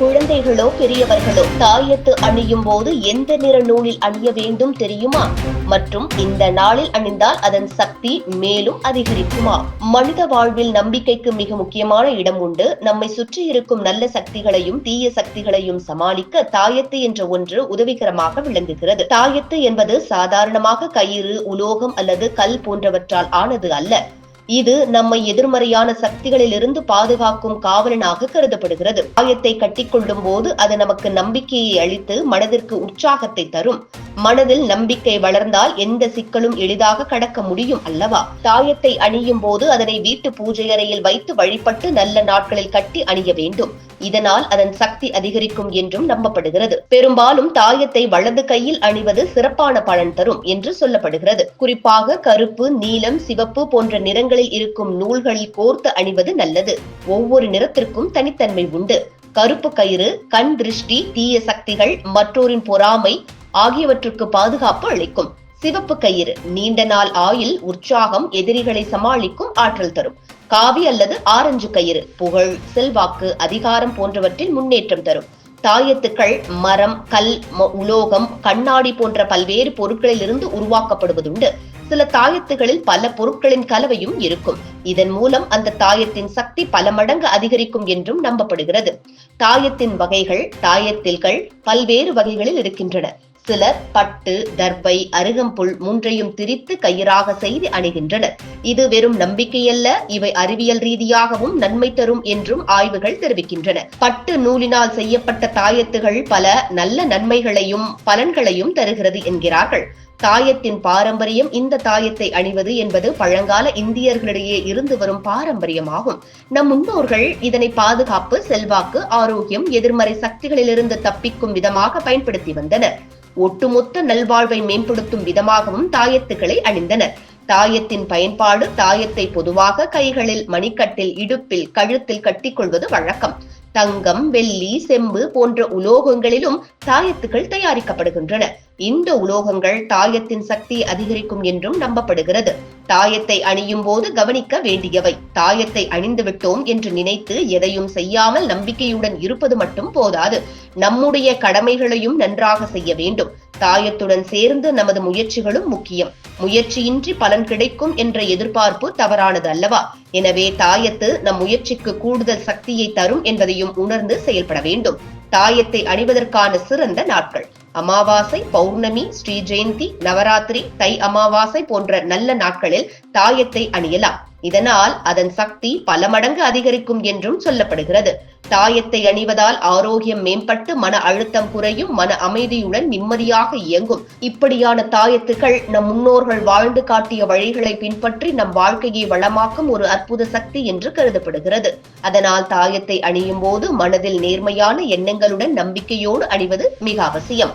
குழந்தைகளோ பெரியவர்களோ தாயத்து அணியும் போது எந்த நிற நூலில் அணிய வேண்டும் தெரியுமா? மற்றும் இந்த நாளில் அணிந்தால் அதன் சக்தி மேலும் அதிகரிக்குமா? மனித வாழ்வில் நம்பிக்கைக்கு மிக முக்கியமான இடம் உண்டு. நம்மை சுற்றி இருக்கும் நல்ல சக்திகளையும் தீய சக்திகளையும் சமாளிக்க தாயத்து என்ற ஒன்று உதவிகரமாக விளங்குகிறது. தாயத்து என்பது சாதாரணமாக கயிறு உலோகம் அல்லது கல் போன்றவற்றால் ஆனது அல்ல. இது நம்மை எதிர்மறையான சக்திகளிலிருந்து பாதுகாக்கும் காவலனாக கருதப்படுகிறது. ஆயத்தை கட்டிக்கொள்ளும் போது அது நமக்கு நம்பிக்கையை அளித்து மனதிற்கு உற்சாகத்தை தரும். மனதில் நம்பிக்கை வளர்ந்தால் எந்த சிக்கலும் எளிதாக கடக்க முடியும் அல்லவா? தாயத்தை அணியும் போது அதனை வீட்டு பூஜை அறையில் வைத்து வழிபட்டு நல்ல நாட்களில் கட்டி அணிய வேண்டும். இதனால் அதன் சக்தி அதிகரிக்கும் என்றும் நம்பப்படுகிறது. பெரும்பாலும் தாயத்தை வலது கையில் அணிவது சிறப்பான பலன் தரும் என்று சொல்லப்படுகிறது. குறிப்பாக கருப்பு நீலம் சிவப்பு போன்ற நிறங்களில் இருக்கும் நூல்களில் கோர்த்து அணிவது நல்லது. ஒவ்வொரு நிறத்திற்கும் தனித்தன்மை உண்டு. கருப்பு கயிறு கண் திருஷ்டி தீய சக்திகள் மற்றோரின் பொறாமை ஆகியவற்றுக்கு பாதுகாப்பு அளிக்கும். சிவப்பு கயிறு நீண்ட நாள் ஆயில் உற்சாகம் எதிரிகளை சமாளிக்கும் ஆற்றல் தரும். காவி அல்லது ஆரஞ்சு கயிறு புகழ் செல்வாக்கு அதிகாரம் போன்றவற்றில் முன்னேற்றம் தரும். தாயத்துக்கள் மரம் கல் உலோகம் கண்ணாடி போன்ற பல்வேறு பொருட்களில் இருந்து உருவாக்கப்படுவதுண்டு. சில தாயத்துகளில் பல பொருட்களின் கலவையும் இருக்கும். இதன் மூலம் அந்த தாயத்தின் சக்தி பல மடங்கு அதிகரிக்கும் என்றும் நம்பப்படுகிறது. தாயத்தின் வகைகள் தாயத்தில்கள் பல்வேறு வகைகளில் இருக்கின்றன. சிலர் பட்டு தர்பை அருகம்புல் மூன்றையும் திரித்து கயிறாக செய்து அணிகின்றனர். இது வெறும் நம்பிக்கையல்ல இவை அறிவியல் ரீதியாகவும் நன்மை தரும் என்றும் ஆய்வுகள் தெரிவிக்கின்றன. பட்டு நூலினால் செய்யப்பட்ட தாயத்துகள் பல நல்ல நன்மைகளையும் பலன்களையும் தருகிறது என்கிறார்கள். தாயத்தின் பாரம்பரியம் இந்த தாயத்தை அணிவது என்பது பழங்கால இந்தியர்களிடையே இருந்து வரும் பாரம்பரியமாகும். நம் முன்னோர்கள் இதனை பாதுகாப்பு செல்வாக்கு ஆரோக்கியம் எதிர்மறை சக்திகளிலிருந்து தப்பிக்கும் விதமாக பயன்படுத்தி வந்தனர். ஒட்டுமொத்த நல்வாழ்வை மேம்படுத்தும் விதமாகவும் தாயத்துக்களை அணிந்தனர். தாயத்தின் பயன்பாடு தாயத்தை பொதுவாக கைகளில் மணிக்கட்டில் இடுப்பில் கழுத்தில் கட்டிக்கொள்வது வழக்கம். தங்கம் வெள்ளி செம்பு போன்ற உலோகங்களிலும் தாயத்துகள் தயாரிக்கப்படுகின்றன. இந்த உலோகங்கள் தாயத்தின் சக்தியை அதிகரிக்கும் என்றும் நம்பப்படுகிறது. தாயத்தை அணியும் போது கவனிக்க வேண்டியவை. தாயத்தை அணிந்து விட்டோம் என்று நினைத்து எதையும் செய்யாமல் நம்பிக்கையுடன் இருப்பது மட்டும் போதாது. நம்முடைய கடமைகளையும் நன்றாக செய்ய வேண்டும். தாயத்துடன் சேர்ந்து நமது முயற்சிகளும் முக்கியம். முயற்சியின்றி பலன் கிடைக்கும் என்ற எதிர்பார்ப்பு தவறானது அல்லவா? எனவே தாயத்து நம் முயற்சிக்கு கூடுதல் சக்தியை தரும் என்பதையும் உணர்ந்து செயல்பட வேண்டும். தாயத்தை அணிவதற்கான சிறந்த நாட்கள். அமாவாசை பௌர்ணமி ஸ்ரீ ஜெயந்தி நவராத்திரி தை அமாவாசை போன்ற நல்ல நாட்களில் தாயத்தை அணியலாம். இதனால் அதன் சக்தி பல மடங்கு அதிகரிக்கும் என்றும் சொல்லப்படுகிறது. தாயத்தை அணிவதால் ஆரோக்கியம் மேம்பட்டு மன அழுத்தம் குறையும் மன அமைதியுடன் நிம்மதியாக இயங்கும். இப்படியான தாயத்துகள் நம் முன்னோர்கள் வாழ்ந்து காட்டிய வழிகளை பின்பற்றி நம் வாழ்க்கையை வளமாக்கும் ஒரு அற்புத சக்தி என்று கருதப்படுகிறது. அதனால் தாயத்தை அணியும் போது மனதில் நேர்மையான எண்ணங்களுடன் நம்பிக்கையோடு அணிவது மிக அவசியம்.